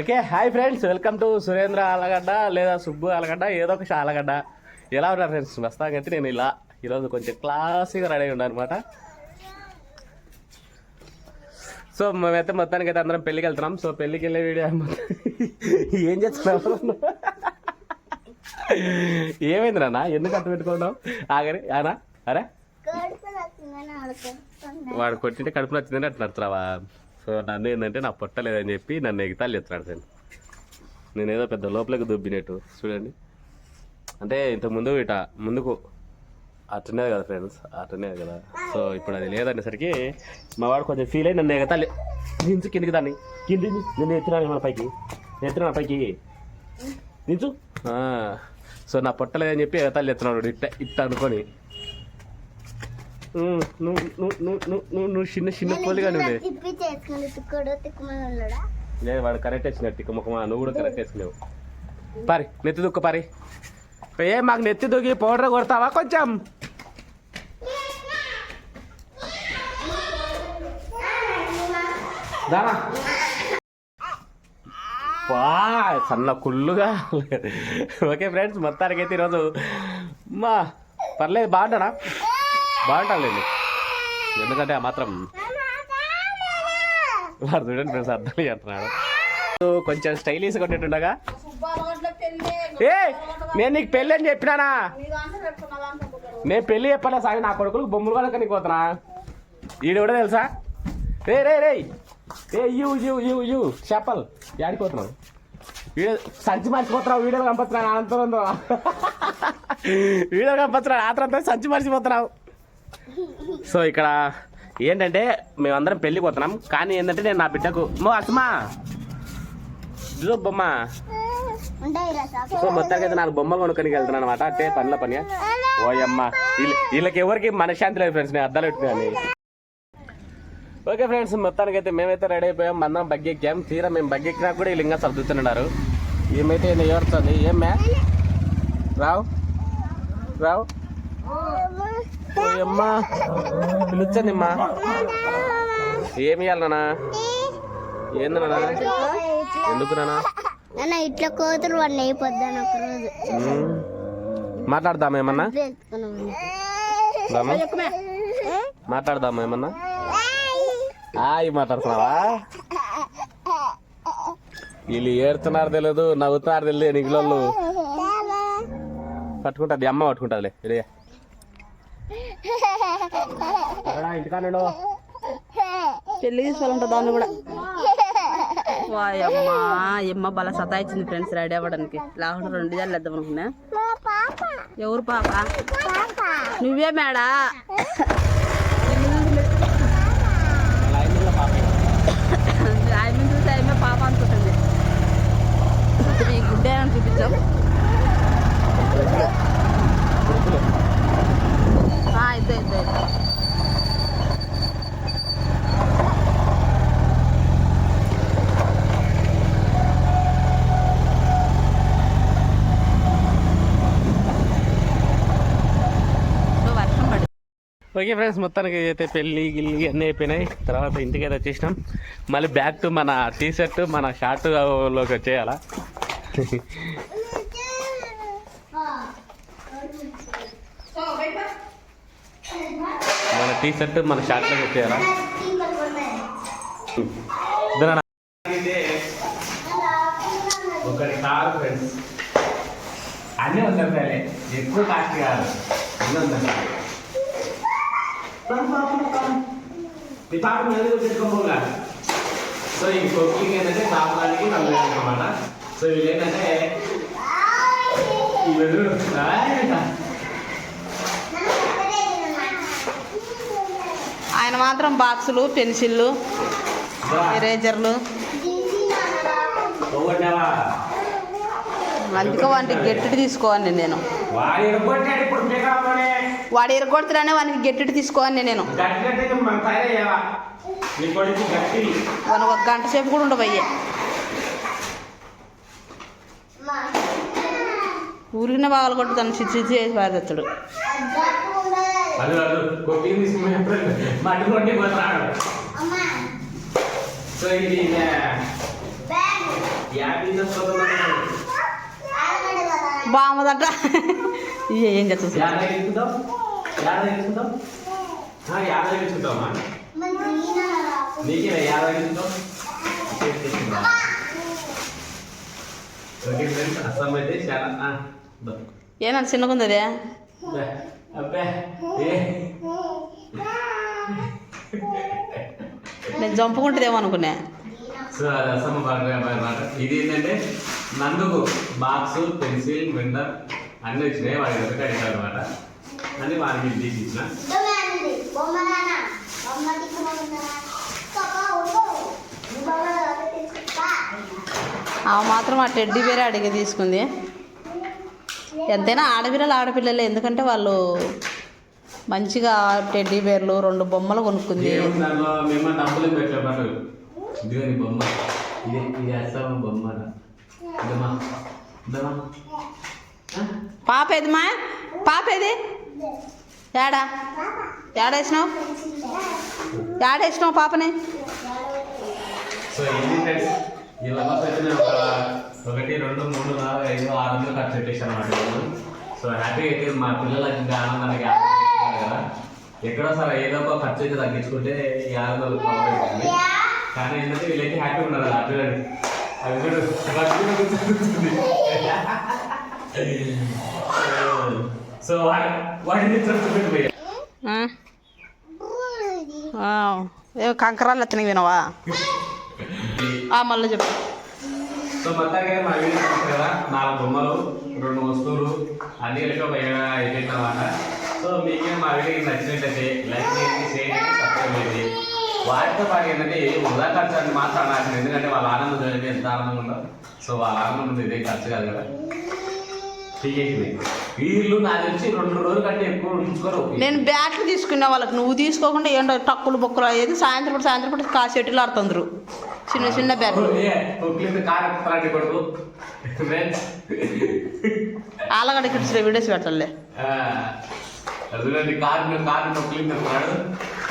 Okay hi friends welcome to Surendra Alagadda లేదా సుబ్బు ఆలగడ్డ ఏదో ఒక ఆలగడ్డ. ఎలా ఉన్నారు ఫ్రెండ్స్? వస్తాకైతే నేను ఇలా ఈరోజు కొంచెం క్లాసీగా రెడీ ఉన్నాను అనమాట సో మేమైతే మొత్తానికి అయితే అందరం పెళ్ళికి వెళ్తున్నాం. సో పెళ్ళికి వెళ్ళే వీడియో ఏం చేస్తున్నావు? ఏమైంది నాన్న? ఎందుకు అంత పెట్టుకున్నావు? ఆగరి ఆనా అరే. వాడు కొట్టింటే కడుపు నచ్చిందని అట్లా నడుతున్నావా సో నన్ను ఏంటంటే నా పొట్టలేదని చెప్పి నన్ను ఎగితాలు చెప్తున్నాడు నేను ఏదో పెద్ద లోపలికి దుబ్బినట్టు. చూడండి. అంటే ఇంతకుముందు ఇట ముందుకు. అట్టనేది కదా ఫ్రెండ్స్ అట్టనేది కదా. సో ఇప్పుడు అది లేదనేసరికి మా వాడు కొంచెం ఫీల్ అయ్యి నన్ను ఎగతాలి దించు కిందికి దాన్ని. కింది నేను ఎత్తున్నాను మన పైకి. నేను ఎత్తినా పైకి. దించు. సో నా పొట్టలేదని చెప్పి ఎగతాలు ఎత్తున్నాడు ఇట్ట ఇట్ట అనుకొని. నువ్వు చిన్న చిన్న పోలిగా నువ్వు. తిప్పి చేసుకుని తిక్కడు తిక్కుమని ఉన్నాడా లేదు వాడు కరెక్ట్ వేసినట్టు ఇక ముఖమా నువ్వు కూడా కరెక్ట్ వేసుకునేవు పారి నెత్తి దుక్కు పారి. ఏ మాకు నెత్తి దుగ్గి పౌడర్ కొడతావా కొంచెం? దానా. సన్న కుళ్ళుగా. ఓకే ఫ్రెండ్స్ మొత్తానికి అయితే ఈరోజు మా పర్లేదు బాగుంటానా? బాగుంటానులేండి ఎందుకంటే ఆ మాత్రం వాడు చూడండి ఫ్రెండ్స్ అర్థం చేస్తున్నాడు. కొంచెం స్టైలిష్ కొట్టేటుండగా ఏ నేను నీకు పెళ్ళి అని చెప్పినానా? నేను పెళ్ళి చెప్పాలా సాగి నా కొడుకులకు బొమ్మలు కనుక నీకు పోతున్నా. ఈడు కూడా తెలుసా? రే రే రే. ఏ యూ యూ యూ యూ. చెప్పల్. ఆడిపోతున్నావు వీడియో సంచి మర్చిపోతున్నావు వీడియోలు కంపస్తున్నావు అనంతరం వీడియో ఆ ఆతరంతో సంచి మర్చిపోతున్నావు. సో ఇక్కడ ఏంటంటే మేమందరం పెళ్ళి పోతున్నాం. కానీ ఏంటంటే నేను నా బిడ్డకు మో అసమా ఇదిగో బొమ్మ. సో మొత్తానికి అయితే నాకు బొమ్మలు కొనుక్కొని వెళ్తున్నాను అనమాట అంటే పనిలో పని. ఓయమ్మ వీళ్ళకి ఎవరికి మనశ్శాంతి లేదు ఫ్రెండ్స్ నేను అద్దాలు పెట్టుకున్నాను. ఓకే ఫ్రెండ్స్ మొత్తానికి అయితే మేమైతే రెడీ అయిపోయాం. మనం బగ్గెక్కాం తీరా మేము బగ్గెక్కినా కూడా వీళ్ళు ఇంకా సర్దుతున్నారు. ఏమైతే ఎవరుతుంది? ఏం మ్యా? రావు? రావు? ఓయమ్మ పిలుచండిమ్మా ఏమి ఇవ్వాలనా ఏందన్నా ఎందుకు నానా నాన్న ఇట్లా కోతులు వాడిని అయిపోద్దాను ఒక రోజు మ్మ్. మాట్లాడదామా ఏమన్నా? మాట్లాడదామా? ఏమన్నా? హాయ్ మాట్లాడుతున్నావా? వీళ్ళు ఏడుతున్నారు తెలియదు నవ్వుతున్నారు తెలియదు నిగులోళ్ళు పట్టుకుంటుంది అమ్మ పట్టుకుంటుందిలే ఇంటికాడు పెళ్ళి తీసుకోవాలంట దాన్ని కూడా. వాయమ్మా ఎమ్మ బల సతాయించింది ఫ్రెండ్స్ రెడీ అవ్వడానికి. లేకుండా రెండు జాలు వేద్దాం అనుకున్నా. ఎవరు పాప? నువ్వే మేడా? ఆయన చూసి ఆయమే పాప అనుకుంటుంది. ఈ గుడ్డే అని చూపించాం ఓకే ఫ్రెండ్స్ మొత్తానికి అయితే పెళ్ళి గిల్లి అన్నీ అయిపోయినాయి. తర్వాత ఇంటికి అయితే వచ్చేసినాం. మళ్ళీ బ్యాక్ టు మన టీ షర్ట్ మన షార్ట్లోకి వచ్చేయాలా? మన టీ షర్ట్ మన షార్ట్లోకి వచ్చేయాలా? ఒకటి కాదు ఫ్రెండ్స్ అన్నీ ఉంటాయి ఎక్కువ కాస్ట్ కాదు. అన్నీ ఉంటాయి ఈ పాప మీద పెట్టుకోపోగా సో ఈ కుకింగ్ ఏంటంటే తాపడానికి నలభై అనమాట సో వీళ్ళు ఏంటంటే వీళ్ళు. ఆయన మాత్రం బాక్సులు పెన్సిళ్ళు ఎరేజర్లు. అందుకే వానికి గట్టిటి తీసుకోవాలి నేను. వాడు ఎరగొడుతున్నానే వానికి గట్టిటి తీసుకోవాలి నేను. గట్టి గట్టి. వానికి ఒక గంట సేపు కూడా ఉండబోయే. ఊరికినే బాగా కొట్టుతాను చిచ్చి చిచ్చి చేసి సో ఇది బాగుందట. ఏం చూసి యాభై తీసుకుందాం యాభై తీసుకుందాం ఆ, యాభై తీసుకుందామా నీకే యాభై తీసుకుందాం తీసుకుందాం ఓకే ఫ్రెండ్స్ అస్సాం అయితే చాలా ఆ, దా. ఏనా చిన్నగుంది అదే ఏ. నేను జంపుకుంటుందేమో అనుకున్నా. సో అది అసలు అనమాట. ఇది ఏంటంటే నందుకు బాక్స్ పెన్సిల్ విన్నర్ అన్నీ వచ్చినాయి. వాడి దగ్గర అడిగారు అనమాట. అని వాడికి తీసి ఇచ్చిన. ఆ మాత్రం ఆ టెడ్డీ వేరే అడిగి తీసుకుంది. ఎంతైనా ఆడపిల్లలు ఆడపిల్లలే. ఎందుకంటే వాళ్ళు మంచిగా టెడ్డీ బేర్లు రెండు బొమ్మలు కొనుక్కుంది. ఇదిగో నీ బొమ్మ ఇది ఇది అస్సాం బొమ్మ ఇదమ్మా ఇదమ్మా? పాప ఏది మా పాప ఏది ఏడా ఏడేసినావు ఏడేసినావు పాపని సో ఈ ఒక ఒకటి రెండు మూడు నాలుగు ఐదు ఆరు వందలు ఖర్చు పెట్టేసాను సో హ్యాపీగా అయితే మా పిల్లలకి ఇంకా ఆనందానికి కదా. ఎక్కడో సరే ఏదో ఒక ఖర్చు అయితే తగ్గించుకుంటే ఈ ఆరు వందలు కానీ ఏంటంటే వీళ్ళైతే హ్యాపీగా ఉన్నారు కదా పిల్లలు అది చూడు. సో? ఆ, ఏ కంకరాలు ఎత్తనవి వినవా? ఆ, మళ్ళీ చెప్పు. సో మొత్తానికి మా వీడియో కదా నాలుగు బొమ్మలు రెండు వస్తువులు అన్ని కలిపి ఒక అయిపోయింది అనమాట సో మీకే మా వీడియో నచ్చినట్లయితే లైక్ చేయండి షేర్ వాటితో పాటు ఏంటంటే వృధా ఖర్చు అని మాత్రం అనాల్సింది. ఎందుకంటే వాళ్ళ ఆనందం చూడండి ఎంత ఆనందంగా ఉందో. సో వాళ్ళ ఆనందం ఉంది ఇదే ఖర్చు కాదు కదా. వీళ్ళు నాకు తెలిసి రెండు రోజుల కంటే ఎక్కువ ఉంచుకోరు. నేను బ్యాట్లు తీసుకునే వాళ్ళకి నువ్వు తీసుకోకుండా ఏంటో టక్కులు బొక్కులు అయ్యేది సాయంత్రం పూట సాయంత్రం పూట కాసేటిలు ఆడుతుండ్రు. చిన్న చిన్న బ్యాట్లు. ఒక్కింది కారు ఎక్కుతారండి కొడుకు. వీడియోస్ పెట్టాలి చూడండి కారు కారు నొక్కులు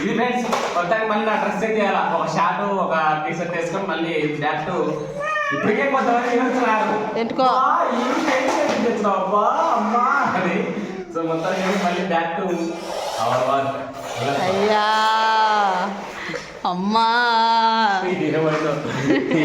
ఇది ఫ్రెండ్స్ మొత్తానికి మళ్ళీ నా డ్రెస్ అయితే చేయాలి ఒక షార్ట్ ఒక టీ షర్ట్ వేసుకొని మళ్ళీ బ్యాక్ ఇప్పటికే కొంతమంది ఏడుస్తున్నారు? "అబ్బా, అమ్మా అని. సో మొత్తానికి మళ్ళీ బ్యాక్ టు అవర్ వర్క్ అయ్యా! అమ్మా!